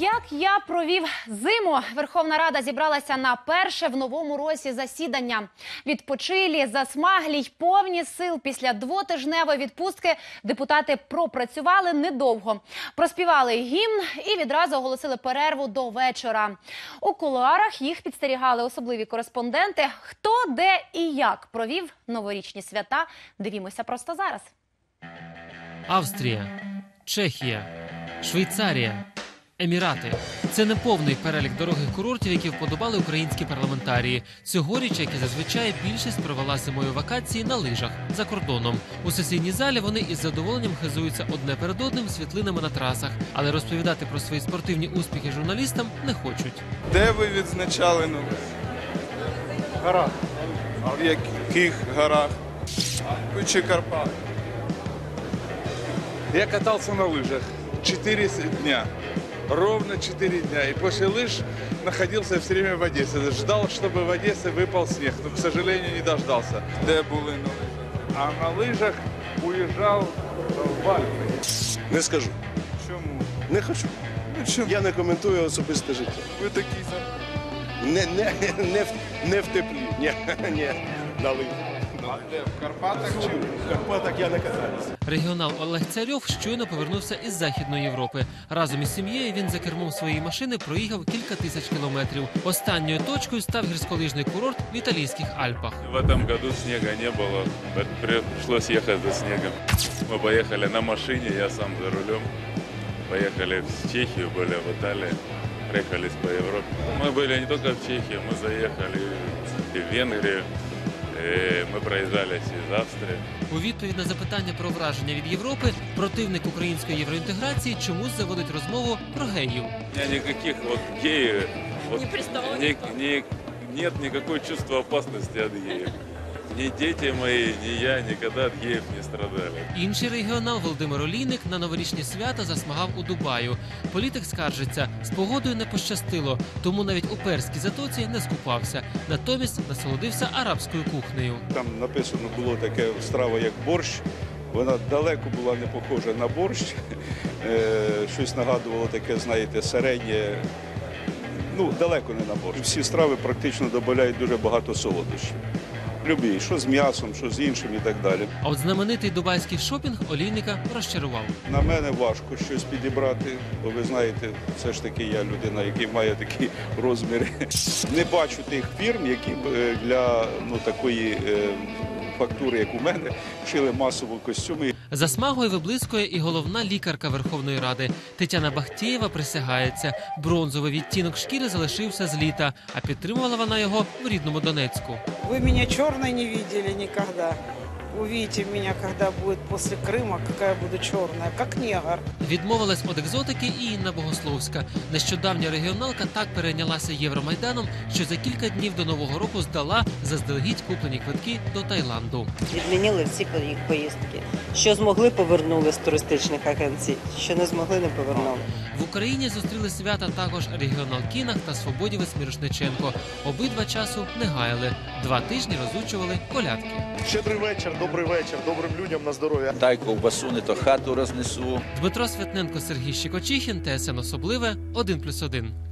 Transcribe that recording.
Як я провів зиму, Верховна Рада зібралася на перше в новому році засідання. Відпочилі, засмаглі й повні сил після двотижневої відпустки депутати пропрацювали недовго. Проспівали гімн і відразу оголосили перерву до вечора. У кулуарах їх підстерігали особливі кореспонденти. Хто, де і як провів новорічні свята. Дивімося просто зараз. Австрія, Чехія, Швейцарія, Емірати. Це не повний перелік дорогих курортів, які вподобали українські парламентарії. Цьогоріч, як і зазвичай, більшість провела зимою вакації на лижах за кордоном. У сесійній залі вони із задоволенням хизуються одне перед одним світлинами на трасах, але розповідати про свої спортивні успіхи журналістам не хочуть. Де ви відзначали Новий? Гора. А в яких горах? Чи Карпат? Я катался на лыжах 4 дня. Ровно 4 дня. И после лыж находился все время в Одессе. Ждал, чтобы в Одессе выпал снег, но, к сожалению, не дождался. Де були нові? А на лыжах уезжал в Альпы. Не скажу. Чому? Не хочу. Ну чому? Я не коментую особисте життя. Ви такий за. Не, не, не, в, не в теплі. Ні, ні. На лижі. А де? В Карпатах чи? В Карпатах я не катаюся. Регіонал Олег Царьов щойно повернувся із Західної Європи. Разом із сім'єю він за кермом своєї машини проїхав кілька тисяч кілометрів. Останньою точкою став гірськолижний курорт в італійських Альпах. В этом году снега не было, пришлось ехать за снегом. Мы поехали на машине, я сам за рулем. Поехали в Чехию, были в Италии, проехались по Европе. Мы были не только в Чехии, мы заехали и в Венгрию, и мы проезжались из Австрии. У відповідь на запитання про враження від Європи противник української євроінтеграції чомусь заводить розмову про геїв. У меня никаких вот геев, вот, ни- ни- нет никакой чувства опасности от геев. Ни дети мои, ни я никогда от геев не страдали. Інший регіонал Володимир Олійник на новорічні свята засмагав у Дубаю. Політик скаржиться, з погодою не пощастило, тому навіть у перській затоці не скупався. Натомість насолодився арабською кухнею. Там написано було таке страва, як борщ. Вона далеко була не похожа на борщ. Е, Щось нагадувало таке, знаєте, середнє. Ну, далеко не на борщ. Всі страви практично додають дуже багато солодощів. Любі, що з м'ясом, що з іншим і так далі. А от знаменитий дубайський шопінг Олійника розчарував. На мене важко щось підібрати, бо ви знаєте, все ж таки я людина, яка має такі розміри. Не бачу тих фірм, які б е, для ну, такої е, фактури, як у мене, шили масово костюми. За смагою виблискує і головна лікарка Верховної Ради Тетяна Бахтєєва присягається. Бронзовий відтінок шкіри залишився з літа, а підтримувала вона його в рідному Донецьку. Ви мене черной не бачили никогда. Увидите меня, когда будет после Крыма, какая буду чорна, як негр. Відмовилась від екзотики і Інна Богословська. Нещодавня регіоналка так перейнялася Євромайданом, що за кілька днів до нового року здала заздалегідь куплені квитки до Таїланду. Відмінили всі їх поїздки. Що змогли, повернули з туристичних агенцій. Що не змогли, не повернули. В Україні зустріли свята також регіонал Кінах та свободівець Мірошниченко. Обидва часу не гаяли. Два тижні розучували колядки. Щедрий вечір, добрий вечір, добрим людям на здоров'я. Дай ковбасу, не то хату рознесу. Дмитро Святненко, Сергій Щекочихін, ТСН Особливе, 1+,1.